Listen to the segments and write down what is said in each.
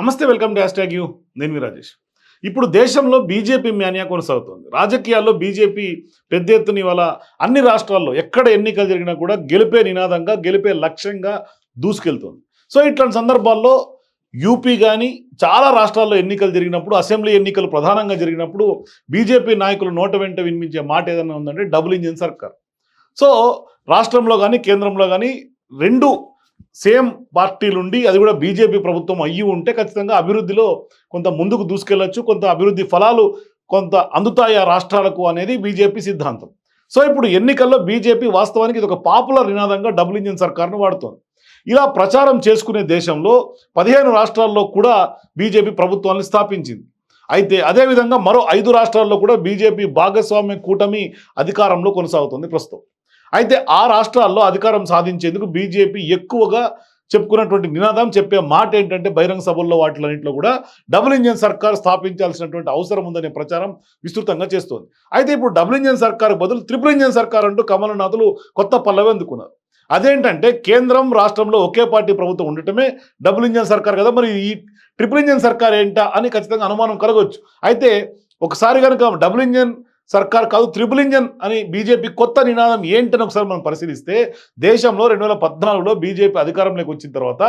నమస్తే welcome to hash tag U. నేను మీ రాజేష్. ఇప్పుడు దేశంలో బీజేపీ మ్యానియా కొనసాగుతుంది. రాజకీయాల్లో బీజేపీ పెద్ద ఎత్తున ఇవాళ అన్ని రాష్ట్రాల్లో ఎక్కడ ఎన్నికలు జరిగినా కూడా గెలిపే నినాదంగా గెలిపే లక్ష్యంగా దూసుకెళ్తుంది. సో ఇట్లాంటి సందర్భాల్లో యూపీ కానీ చాలా రాష్ట్రాల్లో ఎన్నికలు జరిగినప్పుడు అసెంబ్లీ ఎన్నికలు ప్రధానంగా జరిగినప్పుడు బీజేపీ నాయకులు నోట వెంట వినిపించే మాట ఏదైనా ఉందంటే డబుల్ ఇంజిన్ సర్కార్. సో రాష్ట్రంలో కానీ కేంద్రంలో కానీ రెండు సేమ్ పార్టీలుండి అది కూడా బీజేపీ ప్రభుత్వం అయ్యి ఉంటే ఖచ్చితంగా అభివృద్ధిలో కొంత ముందుకు దూసుకెళ్ళొచ్చు కొంత అభివృద్ధి ఫలాలు కొంత అందుతాయి ఆ రాష్ట్రాలకు అనేది బీజేపీ సిద్ధాంతం. సో ఇప్పుడు ఎన్నికల్లో బీజేపీ వాస్తవానికి ఇది ఒక పాపులర్ నినాదంగా డబుల్ ఇంజిన్ సర్కార్ను వాడుతోంది. ఇలా ప్రచారం చేసుకునే దేశంలో పదిహేను రాష్ట్రాల్లో కూడా బీజేపీ ప్రభుత్వాన్ని స్థాపించింది. అయితే అదేవిధంగా మరో ఐదు రాష్ట్రాల్లో కూడా బీజేపీ భాగస్వామ్య కూటమి అధికారంలో కొనసాగుతుంది ప్రస్తుతం. అయితే ఆ రాష్ట్రాల్లో అధికారం సాధించేందుకు బీజేపీ ఎక్కువగా చెప్పుకున్నటువంటి నినాదం చెప్పే మాట ఏంటంటే బహిరంగ సభల్లో వాటిలన్నింటిలో కూడా డబుల్ ఇంజన్ సర్కార్ స్థాపించాల్సినటువంటి అవసరం ఉందనే ప్రచారం విస్తృతంగా చేస్తోంది. అయితే ఇప్పుడు డబుల్ ఇంజన్ సర్కార్ బదులు త్రిపుల్ ఇంజన్ సర్కార్ అంటూ కమలనాథులు కొత్త పల్లవి అందుకున్నారు. అదేంటంటే కేంద్రం రాష్ట్రంలో ఒకే పార్టీ ప్రభుత్వం ఉండటమే డబుల్ ఇంజన్ సర్కార్ కదా మరి ఈ ట్రిపుల్ ఇంజన్ సర్కార్ ఏంటా అని ఖచ్చితంగా అనుమానం కలగవచ్చు అయితే ఒకసారి కనుక డబుల్ ఇంజన్ సర్కార్ కాదు త్రిబుల్ ఇంజన్ అని బీజేపీ కొత్త నినాదం ఏంటని ఒకసారి మనం పరిశీలిస్తే దేశంలో రెండు వేల పద్నాలుగులో బీజేపీ అధికారంలోకి వచ్చిన తర్వాత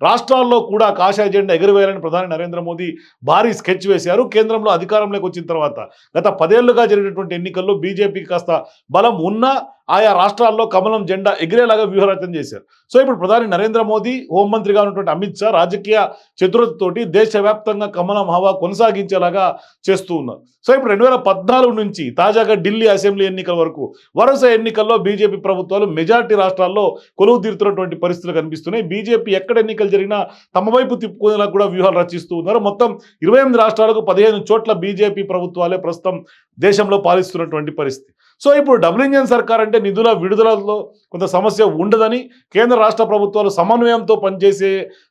రాష్ట్రాల్లో కూడా కాషాయ జెండా ఎగురవేయాలని ప్రధాని నరేంద్ర మోదీ భారీ స్కెచ్ వేశారు. కేంద్రంలో అధికారంలోకి వచ్చిన తర్వాత గత పదేళ్ళుగా జరిగినటువంటి ఎన్నికల్లో బీజేపీకి కాస్త బలం ఉన్నా ఆయా రాష్ట్రాల్లో కమలం జెండా ఎగిరేలాగా వ్యూహరచన చేశారు. సో ఇప్పుడు ప్రధాని నరేంద్ర మోదీ హోంమంత్రిగా ఉన్నటువంటి అమిత్ షా రాజకీయ చతురతతోటి దేశవ్యాప్తంగా కమలం హవా కొనసాగించేలాగా చేస్తూ ఉన్నారు. సో ఇప్పుడు రెండు వేల పద్నాలుగు నుంచి తాజాగా ఢిల్లీ అసెంబ్లీ ఎన్నికల వరకు వరుస ఎన్నికల్లో బీజేపీ ప్రభుత్వాలు మెజార్టీ రాష్ట్రాల్లో కొలువు తీరుతున్నటువంటి పరిస్థితులు కనిపిస్తున్నాయి. బీజేపీ ఎక్కడ ఎన్నికలు జరిగినా తమ వైపు తిప్పుకునేలా కూడా వ్యూహాలు రచిస్తూ ఉన్నారు. మొత్తం ఇరవై రాష్ట్రాలకు పదిహేను చోట్ల బీజేపీ ప్రభుత్వాలే ప్రస్తుతం దేశంలో పాలిస్తున్నటువంటి పరిస్థితి. సో ఇప్పుడు డబుల్ ఇంజన్ సర్కార్ అంటే నిధుల విడుదలలో కొంత సమస్య ఉండదని కేంద్ర రాష్ట్ర ప్రభుత్వాలు సమన్వయంతో పనిచేసే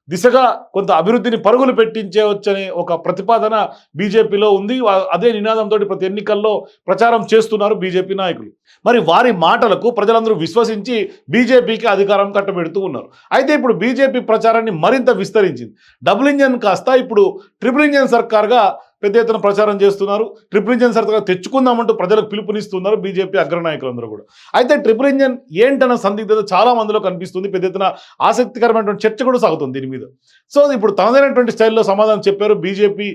దిశగా కొంత అభివృద్ధిని పరుగులు పెట్టించేవచ్చనే ఒక ప్రతిపాదన బీజేపీలో ఉంది. అదే నినాదంతో ప్రతి ఎన్నికల్లో ప్రచారం చేస్తున్నారు బీజేపీ నాయకులు. మరి వారి మాటలకు ప్రజలందరూ విశ్వసించి బీజేపీకి అధికారం కట్టబెడుతూ ఉన్నారు. అయితే ఇప్పుడు బీజేపీ ప్రచారాన్ని మరింత విస్తరించింది. డబుల్ ఇంజన్ కాస్త ఇప్పుడు ట్రిపుల్ ఇంజన్ సర్కార్గా పెద్ద ఎత్తున ప్రచారం చేస్తున్నారు. ట్రిపుల్ ఇంజన్ సరదాగా తెచ్చుకుందామంటూ ప్రజలకు పిలుపునిస్తున్నారు బీజేపీ అగ్రనాయకులందరూ కూడా. అయితే ట్రిపుల్ ఇంజన్ ఏంటన్న సందిగ్ధత చాలా మందిలో కనిపిస్తుంది. పెద్ద ఎత్తున ఆసక్తికరమైనటువంటి చర్చ కూడా సాగుతుంది దీని మీద. సో ఇప్పుడు తనదైనటువంటి స్టైల్లో సమాధానం చెప్పారు బీజేపీ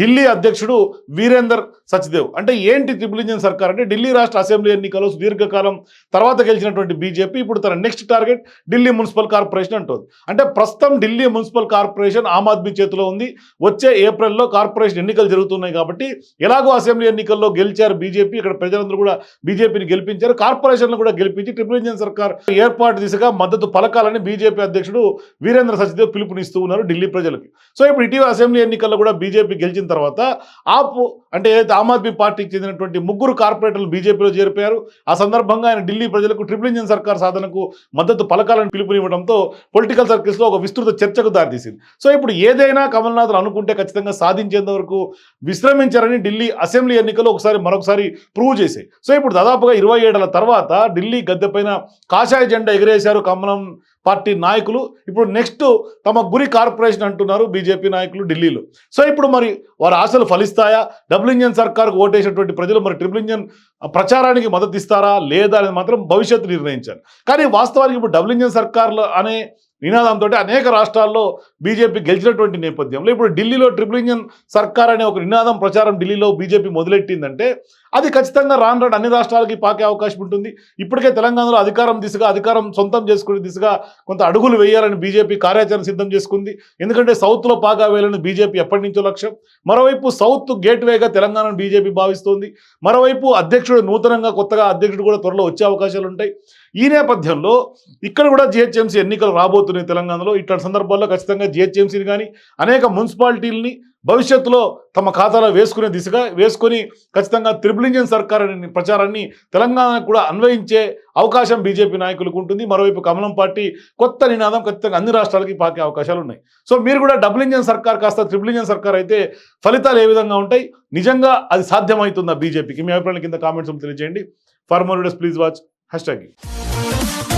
ఢిల్లీ అధ్యక్షుడు వీరేందర్ సచ్దేవ్. అంటే ఏంటి ట్రిపుల్ ఇంజన్ సర్కార్ అంటే ఢిల్లీ రాష్ట్ర అసెంబ్లీ ఎన్నికల్లో సుదీర్ఘకాలం తర్వాత గెలిచినటువంటి బీజేపీ ఇప్పుడు తన next target Delhi municipal corporation అంటుంది. అంటే ప్రస్తుతం ఢిల్లీ మున్సిపల్ కార్పొరేషన్ ఆమ్ ఆద్మీ చేతిలో ఉంది. వచ్చే ఏప్రిల్లో కార్పొరేషన్ ఎన్నికలు జరుగుతున్నాయి కాబట్టి ఎలాగో అసెంబ్లీ ఎన్నికల్లో గెలిచారు బీజేపీ. ఇక్కడ ప్రజలందరూ కూడా బీజేపీని గెలిపించారు. కార్పొరేషన్లు కూడా గెలిపించి ట్రిపుల్ ఇంజన్ సర్కార్ ఏర్పాటు దిశగా మద్దతు పలకాలని బీజేపీ అధ్యక్షుడు వీరేంద్ర సచ్దేవ్ పిలుపునిస్తూ ఉన్నారు ఢిల్లీ ప్రజలకి. సో ఇప్పుడు ఇటీవల అసెంబ్లీ ఎన్నికల్లో కూడా బీజేపీ గెలిచిన తర్వాత ఆప్ అంటే ఏదైతే ఆమ్ ఆద్మీ పార్టీకి చెందినటువంటి ముగ్గురు కార్పొరేటర్లు బీజేపీలో చేరిపోయారు. ఆ సందర్భంగా ఆయన ఢిల్లీ ప్రజలకు ట్రిపుల్ ఇంజన్ సర్కార్ సాధనకు మద్దతు పలకాలని పిలుపునివ్వడంతో పొలిటికల్ సర్కిల్స్లో ఒక విస్తృత చర్చకు దారితీసింది. సో ఇప్పుడు ఏదైనా కమల్నాథ్లు అనుకుంటే ఖచ్చితంగా సాధించేంత వరకు విశ్రమించారని ఢిల్లీ అసెంబ్లీ ఎన్నికల్లో ఒకసారి మరొకసారి ప్రూవ్ చేశాయి. సో ఇప్పుడు దాదాపుగా ఇరవై ఏడల తర్వాత ఢిల్లీ గద్దెపైన కాషాయ జెండా ఎగిరేశారు కమలం పార్టీ నాయకులు ఇప్పుడు నెక్స్ట్ తమ గురి కార్పొరేషన్ అంటున్నారు బీజేపీ నాయకులు ఢిల్లీలో. సో ఇప్పుడు మరి వారి ఆశలు ఫలిస్తాయా? డబుల్ ఇంజన్ సర్కార్కు ఓటేసినటువంటి ప్రజలు మరి ట్రిపుల్ ఇంజన్ ప్రచారానికి మద్దతు ఇస్తారా? లేదా అనేది మాత్రం భవిష్యత్తు నిర్ణయించారు కానీ వాస్తవానికి ఇప్పుడు డబుల్ ఇంజన్ సర్కార్లు అనే నినాదంతో అనేక రాష్ట్రాల్లో బీజేపీ గెలిచినటువంటి నేపథ్యంలో ఇప్పుడు ఢిల్లీలో ట్రిపుల్ ఇంజన్ సర్కార్ అనే ఒక నినాదం ప్రచారం ఢిల్లీలో బీజేపీ మొదలెట్టిందంటే అది ఖచ్చితంగా రాను రాను అన్ని రాష్ట్రాలకి పాకే అవకాశం ఉంటుంది. ఇప్పటికే తెలంగాణలో అధికారం దిశగా అధికారం సొంతం చేసుకునే దిశగా కొంత అడుగులు వేయాలని బీజేపీ కార్యాచరణ సిద్ధం చేసుకుంది. ఎందుకంటే సౌత్లో పాగా వేయాలని బీజేపీ ఎప్పటి నుంచో లక్ష్యం. మరోవైపు సౌత్ గేట్వేగా తెలంగాణను బీజేపీ భావిస్తోంది. మరోవైపు అధ్యక్షుడు నూతనంగా కొత్తగా అధ్యక్షుడు కూడా త్వరలో వచ్చే అవకాశాలు ఉంటాయి. ఈ నేపథ్యంలో ఇక్కడ కూడా జిహెచ్ఎంసీ ఎన్నికలు రాబోతున్నాయి తెలంగాణలో. ఇట్లాంటి సందర్భాల్లో ఖచ్చితంగా జిహెచ్ఎంసీని కానీ అనేక మున్సిపాలిటీలని భవిష్యత్తులో తమ ఖాతాలో వేసుకునే దిశగా వేసుకొని ఖచ్చితంగా త్రిపుల్ ఇంజన్ సర్కార్ అనే ప్రచారాన్ని తెలంగాణకు కూడా అన్వయించే అవకాశం బీజేపీ నాయకులకు ఉంటుంది. మరోవైపు కమలం పార్టీ కొత్త నినాదం ఖచ్చితంగా అన్ని రాష్ట్రాలకి పాకే అవకాశాలు ఉన్నాయి. సో మీరు కూడా డబుల్ ఇంజన్ సర్కార్ కాస్త త్రిపుల్ ఇంజన్ సర్కార్ అయితే ఫలితాలు ఏ విధంగా ఉంటాయి? నిజంగా అది సాధ్యమవుతుందా బీజేపీకి? మీ అభిప్రాయం కింద కామెంట్స్ తెలియజేయండి. For more please watch. Hash tag. Thank you.